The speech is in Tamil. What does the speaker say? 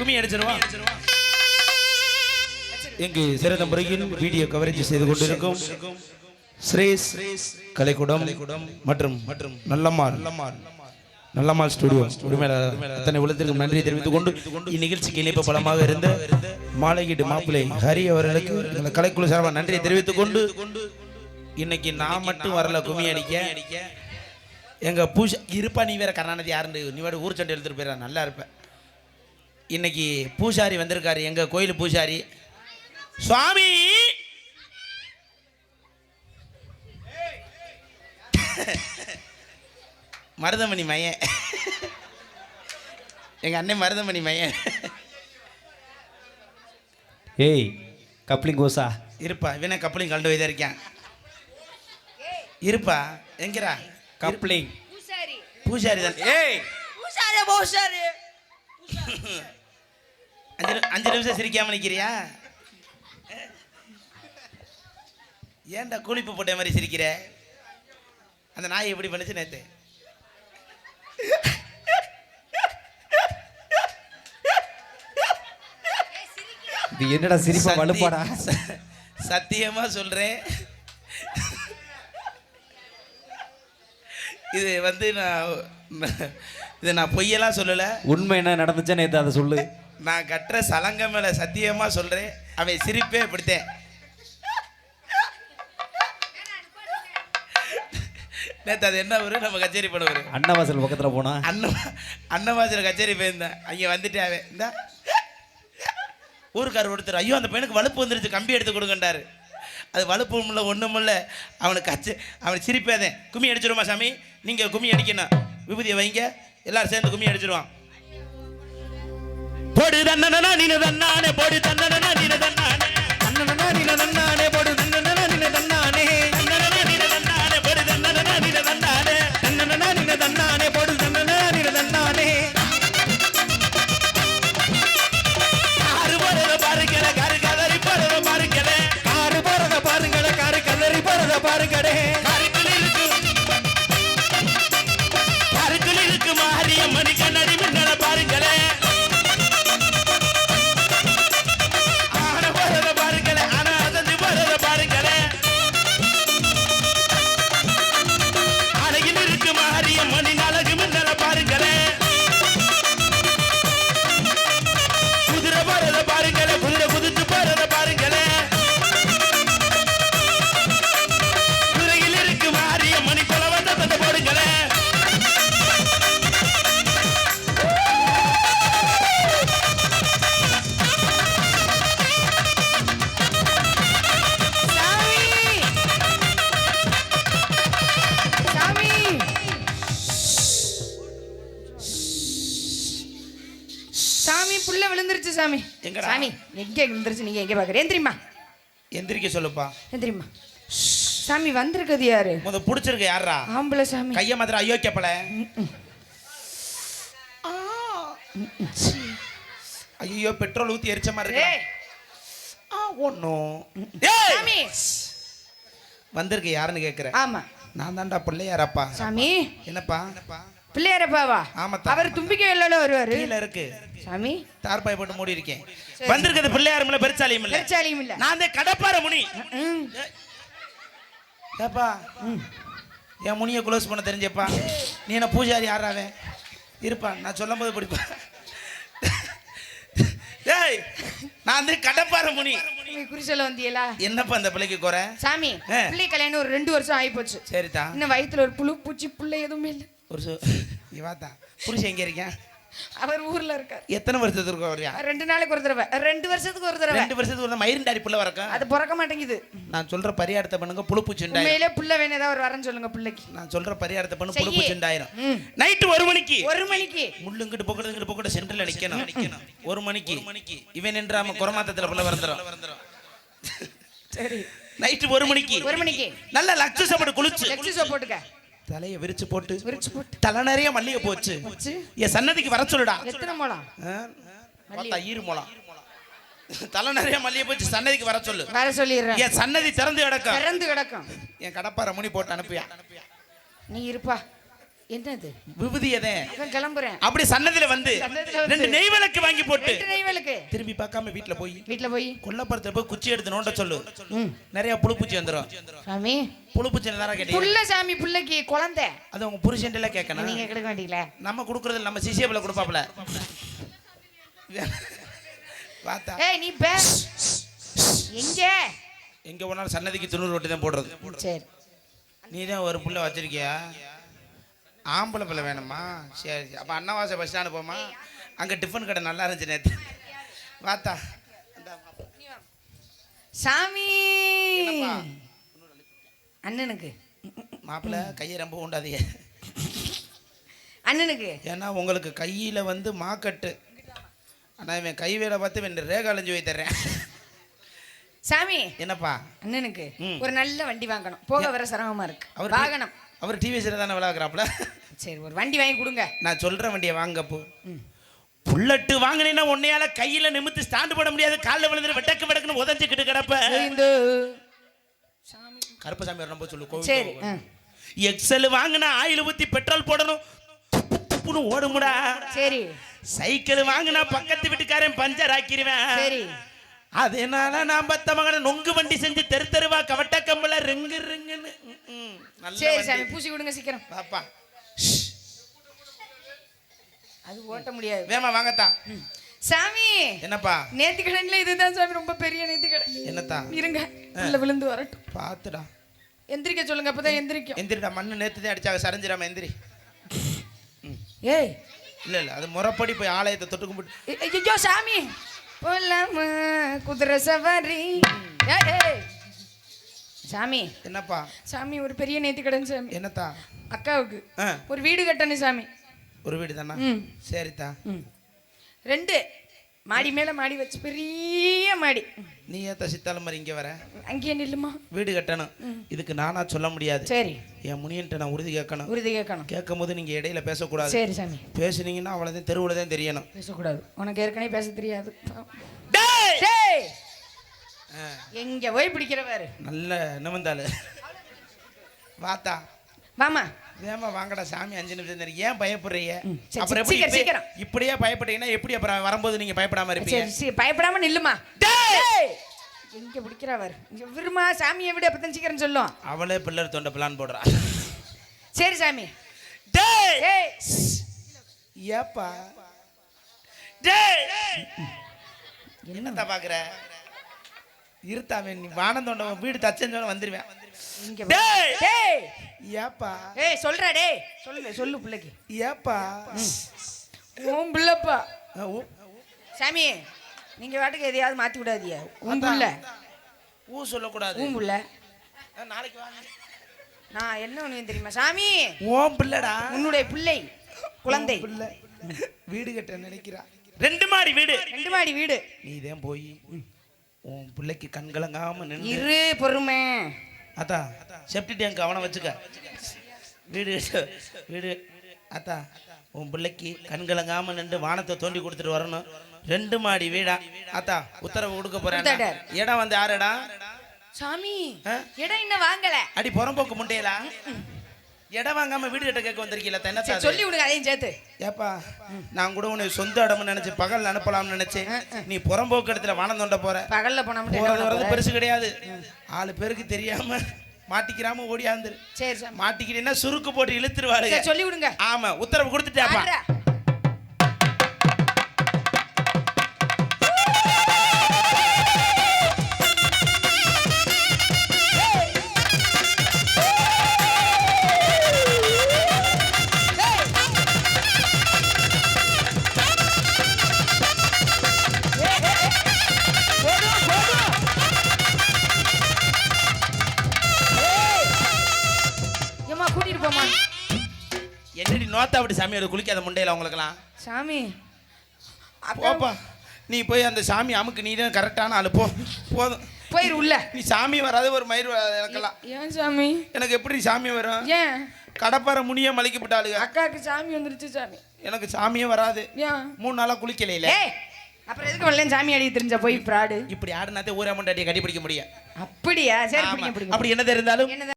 கும்மி அடிச்சிருவான் இங்கு சிறந்த முறையில் வீடியோ கவரேஜ் செய்து கொண்டிருக்கும் ஸ்ரேஸ் கலைக்கூடம் மற்றும் மற்றும் நல்லம்மாள் நல்லம்மாள் ஸ்டுடியோ அத்தனை உலகத்திற்கு நன்றி தெரிவித்துக் கொண்டு இந்நிகழ்ச்சிக்கு இணைப்பு பலமாக இருந்த மாலையீடு மாப்பிள்ளை ஹரி அவர்களுக்கு கலைக்குழு சார்பாக நன்றியை தெரிவித்துக் கொண்டு இன்னைக்கு நான் மட்டும் வரல கும்மி அடிக்க. எங்க பூஜை இருப்பா நீ வேற கருணாநிதி யாருன்னு நீ வேற ஊர் சண்டை எடுத்துட்டு போயிடா நல்லா இருப்பேன். இன்னைக்கு பூசாரி வந்திருக்காரு. எங்க கோயில் பூசாரி? சுவாமி! மருதமணி மையன். எங்க அண்ணன் மருதமணி மையன். ஏய் கப்ளிங் கோசா. இருப்பா. இவனே கப்பலையும் கலந்து வைத்தா இருக்கான். இருப்பா. எங்கிறா கப்ளிங். பூசாரி. பூசாரி தான். ஏய்! பூசாரி பூசாரி. அஞ்சு அஞ்சு நிமிஷம் சிரிக்காம நிக்கிறியா? ஏன்டா கூலிப்பு போட்ட மாதிரி சிரிக்கிற? அந்த நாய் எப்படி பண்ணுச்சு நேத்து? இது என்னடா சிரிப்பா வலுப்பாடா? சத்தியமா சொல்றேன். இது வந்து நான் இது நான் பொய்யெல்லாம் சொல்லலை. உண்மை என்ன நடந்துச்சா நேத்து? அதை சொல்லு. நான் கட்டுற சலங்க மேல சத்தியமா சொல்றேன். அவன் சிரிப்பே பிடித்தேன் நேத்து அது என்ன வரும் நம்ம கச்சேரி பண்ண வரும் அன்னவாசல் பக்கத்துல போனா? அண்ணன் அன்னவாசல் கச்சேரி போயிருந்தேன். அங்கே வந்துட்டு அவன். இந்த. ஊருக்கார் ஒருத்தர் ஐயோ அந்த பையனுக்கு வலுப்பு வந்துருச்சு. கம்பி எடுத்து கொடுங்கண்டாரு அது வலுப்பும் இல்லை ஒன்றும் இல்லை அவனுக்கு கச்சு அவனுக்கு சிரிப்பேதேன் கும்மி அடிச்சிருமா சாமி? நீங்கள் கும்மி அடிக்கணும். விபூதியை வைங்க. எல்லாரும் சேர்ந்து கும்மி அடிச்சிருவான் போடு தன்னனா நீன தன்னானே போடு தன்னனா நீன தன்னானே. அண்ணனா நீன தன்னானே புள்ள விழுந்துருச்சு சாமி? சாமி எங்க விழுந்துருச்சு நீங்க எங்க பாக்குறேன் எந்திரிமா எந்திரிக்க சொல்லுப்பா. எந்திரிமா சாமி வந்திருக்கிறது யாரு? முத புடிச்சிருக்க யாரா ஆம்பளை சாமி. கைய மாத்திர அயோக்கியப்பல? ஐயோ பெட்ரோல் ஊத்தி எரிச்ச மாதிரி இருக்கு ஏய், ஒன்னும் சாமி. வந்திருக்க யாருன்னு கேக்குற ஆமா. நான் தான்டா பிள்ளையாரப்பா. சாமி. என்னப்பா? என்னப்பா? பிள்ளையாரப்பாவா. அவர் தும்பிக்கை வெள்ளால வருவாரு. கீழே இருக்கு. சாமி. தார்பாய் போட்டு மூடி இருக்கேன். வந்திருக்கிறது பிள்ளையாரும் இல்ல பெருச்சாலியும் இல்ல. பெருச்சாலியும் இல்ல. நான் தான் கடப்பார முனி. ஏப்பா என் முனியை க்ளோஸ் பண்ண தெரிஞ்சப்பா. நீ என்ன பூஜாரி யாராவே இருப்பா நான் சொல்லும் போது பிடிப்பா. டேய் நான் வந்து கடப்பார முனி. நீங்க குறி சொல்ல வந்தீங்களா என்னப்பா அந்த பிள்ளைக்கு குறை? சாமி. பிள்ளை கல்யாணம் ஒரு ரெண்டு வருஷம் ஆகி போச்சு சரிதா இன்னும் வயித்துல ஒரு புழு பூச்சி பிள்ளை எதுவுமே இல்லை. ஒரு சு இவாத்தா புருஷன் எங்க இருக்கேன் அவர் ஊர்ல இருக்கார். எத்தனை வருஷத்துக்கு வரையா ரெண்டு நாளைக்கு ஒரு தடவை. ரெண்டு வருஷத்துக்கு ஒரு தடவை. ரெண்டு வருஷத்துக்கு ஒரு மயிரிண்டாடி புள்ள வரக்கும் அது பிறக்க மாட்டேங்குது. நான் சொல்ற பரிகாரத்தை பண்ணுங்க புழுப்பூச்சுண்டாயிரம் உண்மையிலே புள்ள வேணும். ஏதாவது ஒரு வரேன்னு சொல்லுங்க பிள்ளைக்கு. நான் சொல்ற பரிகாரத்தை பண்ணு. புழுப்பூச்சுண்டாயிரம். நைட்டு ஒரு மணிக்கு. ஒரு மணிக்கு. முள்ளு இங்கிட்டு போக்குறது இங்கிட்டு போக்குறது சென்டர்ல நிக்கணும் நிக்கணும் ஒரு மணிக்கு. மணிக்கு. இவன் நின்றாம குரமாத்தத்துல புள்ள வந்துடும் சரி. நைட்டு ஒரு மணிக்கு. ஒரு மணிக்கு. நல்ல லக்ஸு சாப்பாடு குளிச்சு. லெக்ஸி சோப் போட்டுக்க. தலைய விரிச்சு போட்டு விரிச்சு போட்டு. தலை நிறைய மல்லிகை போச்சு. என் சன்னதிக்கு வர சொல்லுடா. எத்தனை மூலம் ஆ? பார்த்தா ஈரு மூலம் தலை நிறைய மல்லிகை போச்சு. சன்னதிக்கு வர சொல்லு. வேற சொல்லிடுறேன். என் சன்னதி திறந்து கிடக்கும். திறந்து கிடக்கும். என் கடப்பார முனி போட்டு அனுப்பியா. நீ இருப்பா. என்னது? விபூதியதே இவன் கிளம்புறேன். அப்படி சன்னதில வந்து. ரெண்டு நெய் விளக்கு வாங்கி போட்டு ரெண்டு நெய்வலுக்கு திரும்பி பார்க்காம வீட்டுல போய் வீட்டுல போய். கொல்லப்புறத்துல போய் குச்சி எடுத்து நோண்ட சொல்லு. நிறைய புழுப்பூச்சி வந்துடும் சாமி. புழுப்பூச்சி தானே கேட்டீங்க? புள்ள சாமி புள்ளைக்கு குழந்தை. அது உங்க புருஷன் எல்லாம் கேட்கணும். நீங்க கிடைக்க மாட்டீங்களா? நம்ம கொடுக்கறது நம்ம சிசியபில் கொடுப்பாப்ல பார்த்தா ஏய் நீ பே. எங்க? எங்க போனாலும் சன்னதிக்கு துணூறு ரொட்டி தான் போடுறது. சரி. நீ தான் ஒரு புள்ள வச்சிருக்கியா? ஆம்பளை பிள்ளை வேணுமா? சரி சரி. அப்போ அன்னவாசை பஸ் ஸ்டாண்டு போமா? அங்கே டிஃபன் கடை நல்லா இருந்துச்சு நேற்று வாத்தா. சாமி? அண்ணனுக்கு. மாப்பிள்ளை கையை ரொம்ப உண்டாதீங்க அண்ணனுக்கு. ஏன்னா உங்களுக்கு கையில் வந்து மாக்கட்டு ஆனால் இவன் கை வேலை பார்த்து இவன் ரேகா அலைஞ்சு போய் தர்றேன் சாமி என்னப்பா? அண்ணனுக்கு. ஒரு நல்ல வண்டி வாங்கணும். போக வர சிரமமா இருக்கு. அவர் வாகனம். அவர் டிவிஎஸ்ல தானே விளாக்குறாப்புல சரி ஒரு வண்டி வாங்கி கொடுங்க. நான் சொல்ற வண்டியை வாங்கப்போ. புல்லட்டு வாங்கினீங்கன்னா உன்னையால கையில நிமித்து ஸ்டாண்டு போட முடியாது காலில் விழுந்து வெட்டக்கு வெடக்குன்னு உதஞ்சிக்கிட்டு கிடப்ப. இந்த கருப்பசாமி ரொம்ப சொல்லு சரி. எக்ஸல் வாங்கினா ஆயில் ஊத்தி பெட்ரோல் போடணும். துப்பு துப்புன்னு ஓடுமுடா. சரி. சைக்கிள் வாங்கினா பக்கத்து வீட்டுக்காரன் பஞ்சர் ஆக்கிடுவேன் சரி. அதனால நான் பத்த மகனை நொங்கு வண்டி செஞ்சு தெரு தெருவா கவட்ட கம்பல ரெங்கு ரெங்குன்னு. சரி. சாமி பூசி விடுங்க சீக்கிரம். பாப்பா. அது ஓட்ட முடியாது. வேமா வாங்கத்தா. ம். சாமி என்னப்பா? நேத்து கடன்ல இதுதான் சாமி ரொம்ப பெரிய நேத்து கடன் என்னத்தா? இருங்க உள்ள விழுந்து வரட்டும். பாத்துடா. எந்திரிக்க சொல்லுங்க அப்பதான் எந்திரிக்கும். எந்திரிடா மண்ணு நேத்து தான் அடிச்சாங்க சரிஞ்சிடாம எந்திரி ஏய். இல்ல இல்ல அது முறைப்படி போய் ஆலயத்தை தொட்டு கும்பிட்டு ஐயோ சாமி. போலாமா? குதிரை சவாரி. சாமி. என்னப்பா? சாமி ஒரு பெரிய நேத்து கடன் சாமி. என்னத்தா? அக்காவுக்கு. ஒரு வீடு கட்டணும் சாமி. ஒரு வீடு தானா? ம். ரெண்டு. மாடி மேல மாடி வச்சு பெரிய மாடி. நீ ஏத்த சித்தால மாதிரி இங்க வர. அங்கேயே நில்லுமா? வீடு கட்டணும். இதுக்கு நானா சொல்ல முடியாது. சரி. என் முனியன்ட்ட நான் உறுதி கேட்கணும். உறுதி கேட்கணும். கேட்கும் போது நீங்க இடையில பேசக்கூடாது. சரி சாமி. பேசுனீங்கன்னா அவ்வளவுதான் தெருவுல தான் தெரியணும். பேசக்கூடாது. உனக்கு ஏற்கனவே பேச தெரியாது. எங்க போய் பிடிக்கிறவாரு நல்ல நிமிந்தாளு வாத்தா. வாமா வேமா வாங்கடா சாமி அஞ்சு நிமிஷம் தெரியும் ஏன் பயப்படுறீங்க? அப்புறம் எப்படி சீக்கிரம், இப்படி- இப்படியே பயப்பட்டீங்கன்னா எப்படி அப்புறம் வரும்போது நீங்க பயப்படாம இருப்பீங்க? பயப்படாம நில்லுமா! எங்க பிடிக்கிறவர் இங்க விருமா சாமியை விட அப்பதான் சீக்கிரம் சொல்லும். அவளே பிள்ளர் தொண்டை பிளான் போடுறா. சரி சாமி. ஏப்பா? என்னத்தா பாக்குற? இருத்தாவே நீ வானம் தொண்டவன் வீடு தச்சஞ்சோன்னு வந்துருவேன். இங்க வா. டேய்! டேய்! ஏப்பா? ஏய் சொல்றா டேய். சொல்லு சொல்லு பிள்ளைக்கு. ஏப்பா? உன் பிள்ளைப்பா. சாமி நீங்க வாட்டுக்கு எதையாவது மாத்தி விடாதீங்க. உன். புள்ள. ஊ சொல்லக்கூடாது. உன் புள்ள. நாளைக்கு வாங்க. நான் என்ன ஒண்ணு தெரியுமா சாமி? ஓம் பிள்ளடா. உன்னுடைய பிள்ளை குழந்தை. பிள்ளை. வீடு கட்ட நினைக்கிறா. ரெண்டு மாடி வீடு. ரெண்டு மாடி வீடு. நீ தான் போய் உன் பிள்ளைக்கு கண்கலங்காம நின்று இரு பொறுமை. அத்தா செப்டி டேங்க் அவனை வச்சுக்க. வீடு வீடு அத்தா உன் பிள்ளைக்கு கண்கலங்காம நின்று வானத்தை தோண்டி கொடுத்துட்டு வரணும். ரெண்டு மாடி வீடா. அத்தா உத்தரவு கொடுக்க போறேன். இடம் வந்து யாரடா? சாமி? இடம் இன்னும் வாங்கல. அடி புறம்போக்கு முட்டையலா? இடம் வாங்காம வீடு கட்ட கேட்க சரி, அது? சொல்லி விடுங்க அதையும் சேர்த்து. ஏப்பா நான் கூட உன்னை சொந்த இடம்னு நினைச்சு பகல் அனுப்பலாம்னு நினைச்சேன் நீ புறம்போக்கு இடத்துல வானம் தோண்ட போற. பகல்ல போனா என்ன போறது போற? பெருசு கிடையாது. ஆளு பேருக்கு தெரியாம மாட்டிக்கிறாம ஓடியாந்துரு. சரி மாட்டிக்கிட்டீங்கன்னா சுருக்கு போட்டு இழுத்துருவாளுங்க சரி, சொல்லி விடுங்க. ஆமா உத்தரவு கொடுத்துட்டாப்பா. நோத்தா அப்படி சாமியோட குளிக்காத முண்டையில உங்களுக்கெல்லாம் சாமி. போப்பா நீ போய் அந்த சாமி அமுக்கு நீ தான் கரெக்டான ஆளு. போ போதும். போயிரு உள்ள. நீ சாமி வராது ஒரு மயிர் வராது எனக்கெல்லாம். ஏன் சாமி? எனக்கு எப்படி சாமி வரும்? ஏன்? கடப்பாறை முனிய மலிக்கப்பட்டாளுங்க அக்காவுக்கு சாமி வந்துருச்சு சாமி. எனக்கு சாமியே வராது. ஏன்? மூணு நாளா குளிக்கலையில. அப்புறம் எதுக்கு வரல சாமி அடி தெரிஞ்ச போய் ஃப்ராடு இப்படி ஆடுனாத்தே ஊரா முண்டாட்டியை கட்டி பிடிக்க முடியும். அப்படியா? சரி பிடிங்க அப்படி என்னது இருந்தாலும்? என்ன